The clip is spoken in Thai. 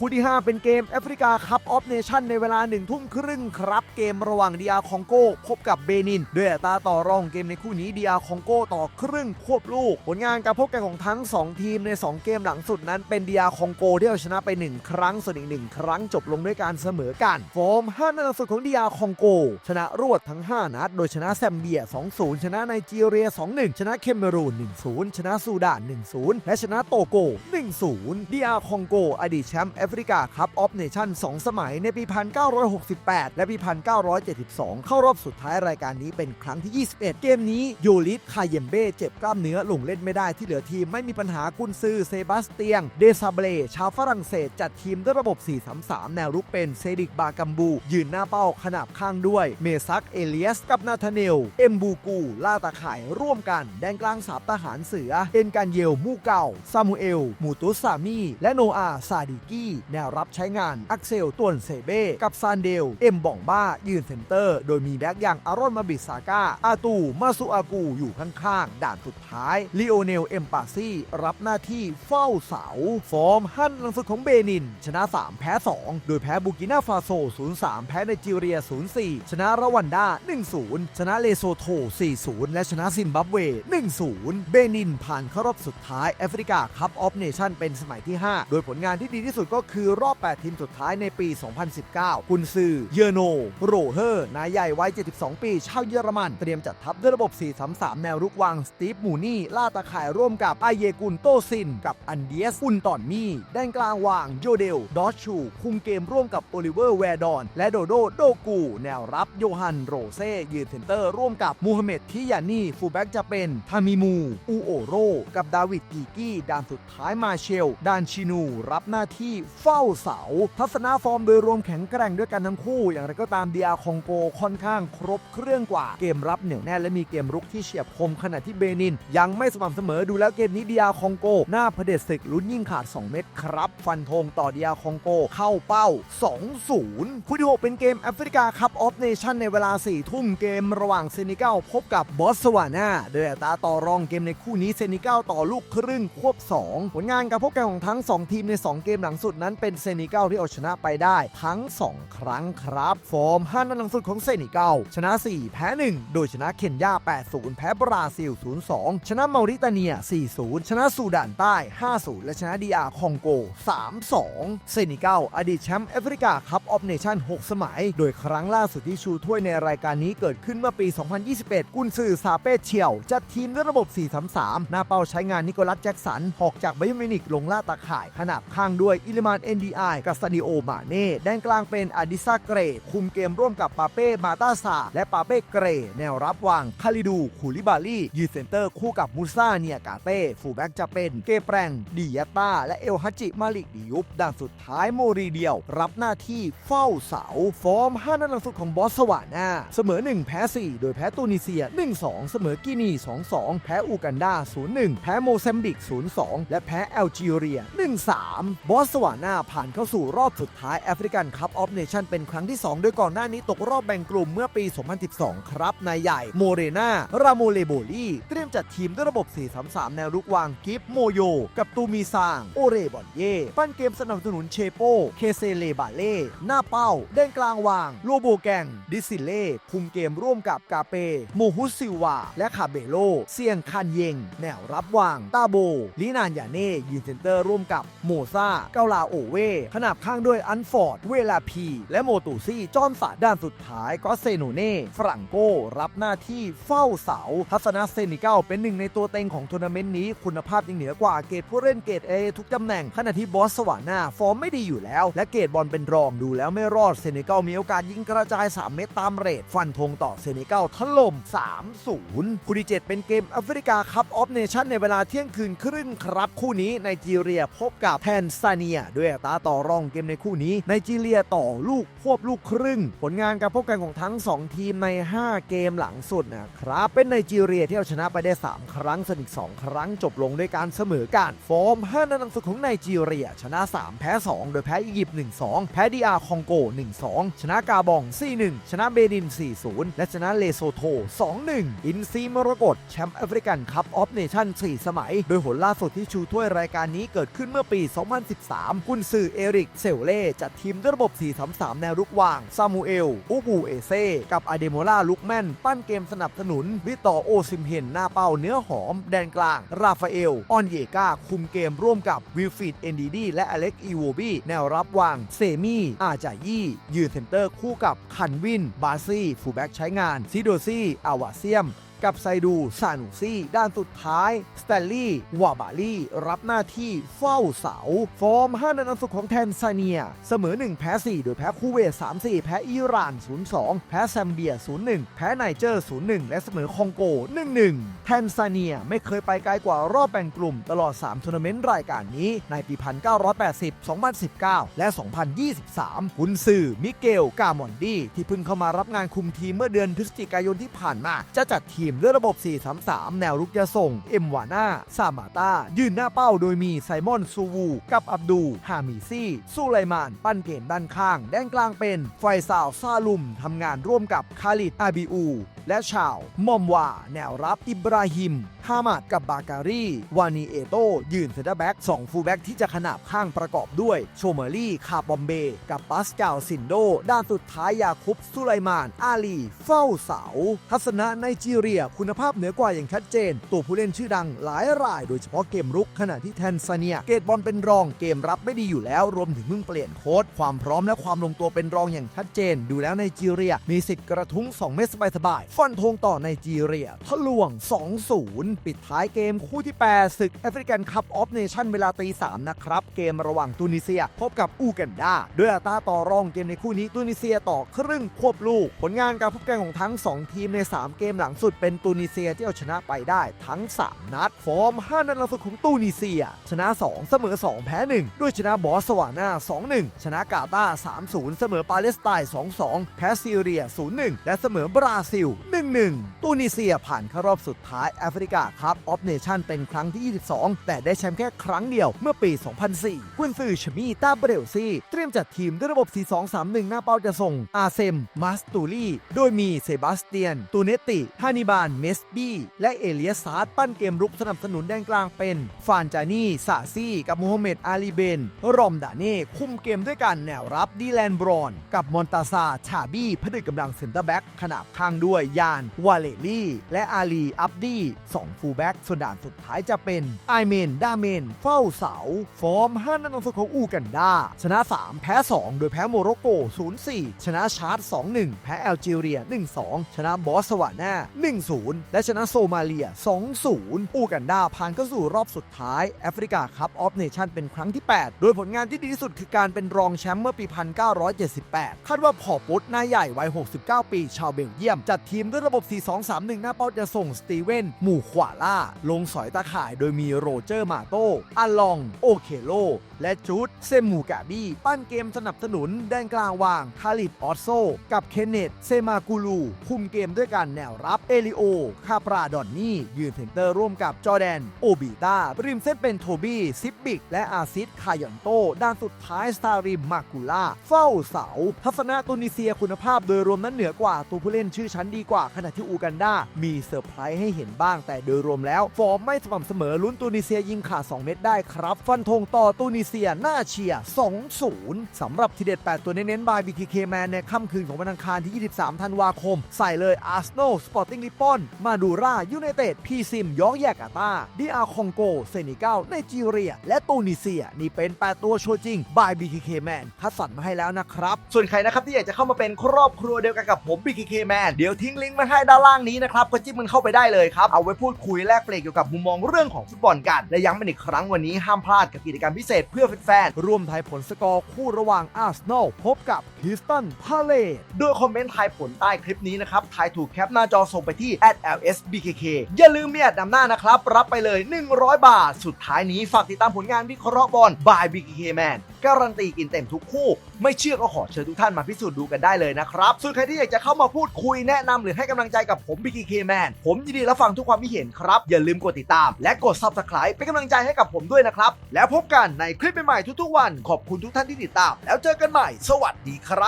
คู่ที่ 5 เป็นเกมแอฟริกาคัพออฟเนชั่นในเวลา1ทุ่มครึ่งครับ เกมระหว่างดีอาคองโกพบกับเบนิน ด้วยตาต่อรองเกมในคู่นี้ดีอาคองโกต่อครึ่งควบลูก ผลงานการพบกันของทั้ง 2 ทีมใน 2 เกมหลังสุดนั้นเป็นดีอาคองโกที่เอาชนะไป 1 ครั้งส่วนอีก 1 ครั้งจบลงด้วยการเสมอกันฟอร์ม5นัดสุดของดีอาคองโก ชนะรวดทั้ง 5 นัด โดยชนะแซมเบีย 2-0 ชนะไนจีเรีย 2-1 ชนะเคเมรูน 1-0 ชนะซูดาน 1-0 และชนะโตโก 1-0ดีอาคองโก อดีตแชมป์แอฟริกาคัพออฟเนชั่น2สมัยในปี 1968 และปี 1972 เข้ารอบสุดท้ายรายการนี้เป็นครั้งที่ 21 เกมนี้โยลิสคาเยมเบ้เจ็บกล้ามเนื้อลงเล่นไม่ได้ที่เหลือทีมไม่มีปัญหากุนซือเซบาสเตียง เดซาเบลชาวฝรั่งเศสจัดทีมด้วยระบบ 4-3-3 แนวรุกเป็นเซดิกบากัมบู ยืนหน้าเป้าขนาบข้างด้วย เมซักเอเลียสกับนาธาเนล เอ็มบูกูล่าตาข่ายร่วมกัน แดนกลางสามทหารเสือ เอ็นการเยลมูเก่าซามูเอล มูตุสซามี และโนอาซาดิกี้แนวรับใช้งาน อักเซลตวนเซเบ้กับซานเดล เอ็มบ่องบ้า ยืนเซนเตอร์ โดยมีแบ็กอย่างอารอนมาบิซาก้า อาตู มาซูอากูอยู่ข้างๆ ด่านสุดท้ายลีโอเนล เอ็มปาซี่ รับหน้าที่เฝ้าเสา ฟอร์มฮั่นหลังสุดของเบนิน ชนะ 3 แพ้ 2 โดยแพ้บูกินาฟาโซ 0-3 แพ้ไนจีเรีย 0-4 ชนะรวันดา 1-0 ชนะเลโซโท 4-0 และชนะซิมบับเว 1-0 เบนินผ่านเข้ารอบสุดท้ายแอฟริกาคัพออฟเนชั่นเป็นสมัยที่ 5 โดยผลงานที่ดีที่สุดก็คือรอบ 8 ทีมสุดท้ายในปี 2019 กุนซือ เยโน โรเฮอร์นายใหญ่วัย 72 ปีชาวเยอรมัน เตรียมจัดทัพด้วยระบบ 4-3-3 แนวรุกวางสตีฟมูนี่ล่าตาข่ายร่วมกับไอเยกุนโตซิน กับอันเดียสอุนตอนมีด้านกลางวางโยเดล ดอชชู คุมเกมร่วมกับโอลิเวอร์แวร์ดอน และโดโดโดกู แนวรับโยฮันโรเซ่ยืนเซนเตอร์ร่วมกับมูฮัมเหม็ดทิยานีฟูลแบ็กจะเป็นทามิมู อูโอโร กับดาวิดกีกี้ด้านสุดท้ายมาเชลดานชินู รับหน้าที่เฝ้าเสา ทัศนาฟอร์มโดยรวมแข็งแกร่งด้วยกันทั้งคู่ อย่างไรก็ตามเดีอาคองโกค่อนข้างครบเครื่องกว่าเกมรับเหนียวแน่นและมีเกมรุกที่เฉียบคมขณะที่เบนิน ยังไม่สม่ำเสมอดูแล้วเกมนี้เดีอาคองโก หน้าเผด็จศึกลุ้นยิ่งขาด 2 เม็ดครับ ฟันธงต่อเดีอาคองโกเข้าเป้า 2-0 คู่ที่ 6 เป็นเกมแอฟริกาคัพออฟเนชั่นในเวลา 4 ทุ่มเกมระหว่างเซนิกัลพบกับบอสสวานาโดยอัตราต่อรองเกมในคู่นี้เซนิกัลต่อลูกครึ่งควบ 2 ผลงานการพบกันของทั้ง 2 ทีมใน 2 เกมหลังสุดนั้นเป็นเซนิกัลที่เอาชนะไปได้ทั้ง 2 ครั้งครับ ฟอร์ม5นัดหลังสุดของเซนิกัลชนะ 4 แพ้ 1 โดยชนะเคนยา 8-0 แพ้บราซิล 0-2 ชนะเมาริตาเนีย 4-0 ชนะซูดานใต้ 5-0 และชนะดีอาคองโก 3-2 เซนิกัลอดีตแชมป์แอฟริกาคัพออฟเนชั่น 6 สมัย โดยครั้งล่าสุดที่ชูถ้วยในรายการนี้เกิดขึ้นเมื่อปี 2021 กุนซือซาเป้เชียว จัดทีมด้วยระบบ 4-3-3 หน้าเป้าใช้งานนิโคลัสแจ็คสันหอกจากไบย์มินิกลงล่าตาข่ายขนาบข้างด้วยอิลิมาน NDI กับซาดิโอมาเน่แดนกลางเป็นอดิซาเกรคุมเกมร่วมกับปาเป้มาตาซาและปาเป้เกรแนวรับวางคาลิดูคูลิบาลียืนเซนเตอร์คู่กับมูซาเนียกาเต้ฟูลแบ็กจะเป็นเกแปรงดิยาตาและเอลฮัจิมาลิกดิยุบด้านสุดท้ายโมรีเดียว รับหน้าที่เฝ้าเสา ฟอร์ม5นัดหลังสุดของบอสสวานาเสมอ 1 แพ้ 4 โดยแพ้ตูนิเซีย 1-2 เสมอกินี 2-2 แพ้อูกันดา 0-1 แพ้โมเซมบิก 0-2 และแพ้แอลจีเรีย 1-3 บอสสวานาผ่านเข้าสู่รอบสุดท้ายแอฟริกันคัพออฟเนชั่นเป็นครั้งที่ 2 โดยก่อนหน้านี้ตกรอบแบ่งกลุ่มเมื่อปี 2012 ครับ นายใหญ่โมเรนาราโมเลโบลีเตรียมจัดทีมด้วยระบบ 4-3-3 แนวรุกวางกิฟโมโย กับตูมีซาง โอเรบอนเย่ ปั้นเกมสนับสนุนเชโป เคเซเลบาเล่ หน้าเป้า เด้านกลางวาง โลโบแกง ดิซิเล่ คุมเกมร่วมกับกาเป โมฮุสซิวา และคาเบโล เซียงคันเยง แนวรับวาง ตาโบ ลินานยาเน่ยืนเซนเตอร์ร่วมกับโมซาเกาลาโอเว ขนาบข้างด้วยอันฟอร์ด เวลาพี และโมตูซี่ จอมสาด้านสุดท้ายก็เซโนเน่ฝรั่งโกรับหน้าที่เฝ้าเสา ทัศนะเซนิเก้าเป็นหนึ่งในตัวเต็งของทัวร์นาเมนต์นี้คุณภาพยังเหนือกว่าเกรดผู้เล่นเกรดเอทุกตำแหน่งขณะที่บอสสวาน่าฟอร์มไม่ดีอยู่แล้ว และเกรดบอลเป็นรองดูแล้วไม่รอดเซเนกัลมีโอกาสยิงกระจาย 3 เม็ดตามเรทฟันธงต่อเซเนกัลถล่ม 3-0คู่ที่ 7 เป็นเกมแอฟริกาคัพออฟเนชั่นในเวลาเที่ยงคืนครึ่งครับ คู่นี้ไนจีเรียพบกับแทนซาเนียด้วยตาต่อรองเกมในคู่นี้ไนจีเรียต่อลูกควบลูกครึ่ง ผลงานการพบกันของทั้ง 2 ทีมใน 5 เกมหลังสุดนะครับ เป็นไนจีเรียที่เอาชนะไปได้ 3 ครั้งสนิท2ครั้งจบลงด้วยการเสมอกันฟอร์ม5นัดหลังสุดของไนจีเรีย ชนะ 3 แพ้ 2 โดยแพ้อียิปต์1-2 แพ้ดีอาร์คองโก 1-2 ชนะกาบอง 4-1 ชนะเบนิน 4-0 และชนะเลโซโท 2-1 อินซีมรกตแชมป์แอฟริกันคัพออฟเนชั่น4สมัย โดยผลล่าสุดที่ชูถ้วยรายการนี้เกิดขึ้นเมื่อปี 2013กุนซือเอริกเซลเล่จัดทีมด้วยระบบ 4-3-3 แนวรุกว่าง ซามูเอล อูบูเอเซกับอเดโมล่าลุกแมน ปั้นเกมสนับสนุน วิตอร์โอซิมเฮน หน้าเป้าเนื้อหอม แดนกลาง ราฟาเอล ออนเยกาคุมเกมร่วมกับวิลฟิดเอนดีดีและอเล็กอีโวบีแนวรับวาง เซมี่ อาจายี่ ยืนเซนเตอร์คู่กับคันวิน บาซี่ ฟูแบ็กใช้งานซิโดซี่ อาวาเซียม กับไซดูซานุซี่ ด้านสุดท้ายสแตนลีย์วาบาลีรับหน้าที่เฝ้าเสา ฟอร์ม 5 นัดนัดสุดของแทนซาเนีย เสมอ 1 แพ้ 4 โดยแพ้คูเวต3-4 แพ้อิหร่าน 0-2 แพ้แซมเบีย 0-1 แพ้ไนเจอร์ 0-1 และเสมอคองโก 1-1 แทนซาเนียไม่เคยไปไกลกว่ารอบแบ่งกลุ่ม ตลอด 3 ทัวร์นาเมนต์รายการนี้ในปี 1980 2019 และ 2023กุนซือมิเกล กามอนดี ที่เพิ่งเข้ามารับงานคุมทีมเมื่อเดือนพฤศจิกายนที่ผ่านมา จะจัดทีมด้วยระบบ 4-3-3 แนวรุกจะส่ง เอ็มวาน่า ซามาตา ยืนหน้าเป้าโดยมีไซมอนซูวู กับอับดู ฮามิซี่ซูไลมาน ปั้นเกมด้านข้าง แดนกลางเป็น ไฟซาวซาลุมทำงานร่วมกับคาลิดอาบิอู และชาวมอมวา แนวรับอิบราฮิม ฮามัดกับบาการีวานีเอโต ยืนเซนเตอร์แบ็ก2ฟูลแบ็กที่จะขนาบข้างประกอบด้วยโชเมอรี่ คาบอมเบ กับปัสกาลซินโด ด้านสุดท้ายยาคุบสุไลมาน อาลี เฝ้าเสา ทัศนะไนจีเรีย คุณภาพเหนือกว่าอย่างชัดเจน ตัวผู้เล่นชื่อดังหลายราย โดยเฉพาะเกมรุกขณะที่แทนซาเนีย เกตบอลเป็นรองเกมรับไม่ดีอยู่แล้วรวมถึงเพิ่งเปลี่ยนโค้ดความพร้อมและความลงตัวเป็นรองอย่างชัดเจน ดูแล้วไนจีเรียมีสิทธิ์กระทุ้ง2เมตรสบายๆฟันธงต่อไนจีเรียทะลวง 2-0 ปิดท้ายเกมคู่ที่ 8 ศึกแอฟริกันคัพออฟเนชั่นเวลาตี3นะครับ เกมระหว่างตูนิเซีย พบกับอูกันดาด้วยอัตราต่อรองเกมในคู่นี้ตูนิเซียต่อครึ่งควบลูก ผลงานการพบกันของทั้ง 2 ทีมใน 3 เกมหลังสุดเป็นตูนิเซียที่เอาชนะไปได้ทั้ง 3 นัด ฟอร์ม 5 นัดหลังสุดของตูนิเซีย ชนะ 2 เสมอ 2 แพ้ 1 ด้วยชนะบอสสวาน่า 2-1 ชนะกาตาร์3-0 เสมอปาเลสไตน์ 2-2 แพ้ซีเรีย 0-1 และเสมอบราซิล1-1 ตูนิเซียผ่านเข้ารอบสุดท้ายแอฟริกาคัพออฟเนชั่นเป็นครั้งที่ 22 แต่ได้แชมป์แค่ครั้งเดียวเมื่อปี 2004กุนซือชมีตาเบรลซี เตรียมจัดทีมด้วยระบบ 4-2-3-1 หน้าเป้าจะส่ง อาเซม มาสตูลีโดยมีเซบาสเตียน ตูเนติฮานิบาล เมสบี้ และเอเลียสซาร์ปั้นเกมรุกสนับสนุนแดนกลางเป็น ฟานจานี่ซาซี่ กับโมฮัมเหม็ดอาลีเบน รอมดาเน่คุมเกมด้วยกันแนวรับดีแลนบรอน กับมอนตาซาชาบี้ผนึกกำลังเซ็นเตอร์แบ็กขนาบข้างด้วยยาน วาเลลี่ และอาลี อับดี2ฟูลแบ็กส่วนด่านสุดท้ายจะเป็นไอเมน ดาเมน เฝ้าเสา ฟอร์ม5นัดหลังสุดของอูกันดา ชนะ 3 แพ้ 2 โดยแพ้โมร็อกโก 0-4 ชนะชาร์ต2-1 แพ้แอลจีเรีย 1-2 ชนะบอสสวาน่า 1-0 และชนะโซมาเลีย 2-0 อูกันดาผ่านเข้าสู่รอบสุดท้ายแอฟริกาคัพออฟเนชั่นเป็นครั้งที่ 8 โดยผลงานที่ดีที่สุดคือการเป็นรองแชมป์เมื่อปี 1978 คาดว่าพอปุ๊ตนาใหญ่วัย 69 ปี ชาวเบลเยียมจัดทีีมด้วยระบบ 4-2-3-1 หน้าเป้าจะส่งสตีเวนหมู่ขวาล่า ลงสอยตาข่ายโดยมีโรเจอร์มาโตอาลอง โอเคโล และจูดเซมูกาบี้ ปั้นเกมสนับสนุนแดนกลางวางคาลิดออสโซ กับเคนเนตเซมากูลู คุมเกมด้วยกันแนวรับเอลิโอ คาปราดอนนี่ ยืนเซนเตอร์ร่วมกับจอแดน โอบิตาริมเส้นเป็นโทบี้ซิปบิก และอาซิดคายอนโต ด้านสุดท้ายสตาริมมากูล่า เฝ้าเสา ทัศนะตุนิเซียคุณภาพโดยรวมนั้นเหนือกว่าตัวผู้เล่นชื่อชั้นดีกว่า ขณะที่อูกันดามีเซอร์ไพรส์ให้เห็นบ้าง แต่โดยรวมแล้ว ฟอร์มไม่สม่ำเสมอลุ้นตุนิเซียยิงขาด2เม็ดได้ครับ ฟันธงต่อตุนิเซียหน้าเชียร์2-0สำหรับทีเด็ด 8 ตัวเน้นๆบาย BKK Man ในค่ำคืนของวันอังคารที่ 23 ธันวาคม ใส่เลย Arsenal Sporting Lisbon มาดูรายูไนเต็ดพีซิมยอกแยกาตาดีอาคองโก เซนิกัลไนจีเรีย และตูนิเซีย นี่เป็น 8 ตัวโชว์จริงบาย BKK Man คัดสรรมาให้แล้วนะครับ ส่วนใครนะครับที่อยากจะเข้ามาเป็นครอบครัวเดียวกันกับผม BKK Man เดี๋ยวทิ้งลิงก์มาให้ด้านล่างนี้นะครับก็จิ้มมันเข้าไปได้เลยครับเอาไว้พูดคุยแลกเปลี่ยนเกี่ยวกับมุมมองเรื่องของฟุตบอลกันและย้ำเป็นอีกครั้งวันนี้ห้ามพลาดกับกิจกรรมพิเศษเพื่อแฟนๆร่วมทายผลสกอร์คู่ระหว่างอาร์เซนอลพบกับคิสตันพาเลตโดยคอมเมนต์ทายผลใต้คลิปนี้นะครับทายถูกแคปหน้าจอส่งไปที่ @lsbkk อย่าลืมเมีแอดนำหน้านะครับรับไปเลย 100 บาท สุดท้ายนี้ฝากติดตามผลงานวิเคราะห์บอล by BKK Man การันตีกินเต็มทุกคู่ ไม่เชื่อก็ขอเชิญทุกท่านมาพิสูจน์ดูกันได้เลยนะครับ ส่วนใครที่อยากจะเข้ามาพูดคุยแนะนำหรือให้กำลังใจกับผมบิ๊กเคแมนผมยินดีรับฟังทุกความคิดเห็นครับ อย่าลืมกดติดตาม และกด Subscribe เป็นกำลังใจให้กับผมด้วยนะครับ แล้วพบกันในคลิปใหม่ๆทุกๆวัน ขอบคุณทุกท่านที่ติดตาม แล้วเจอกันใหม่ สวัสดีครับ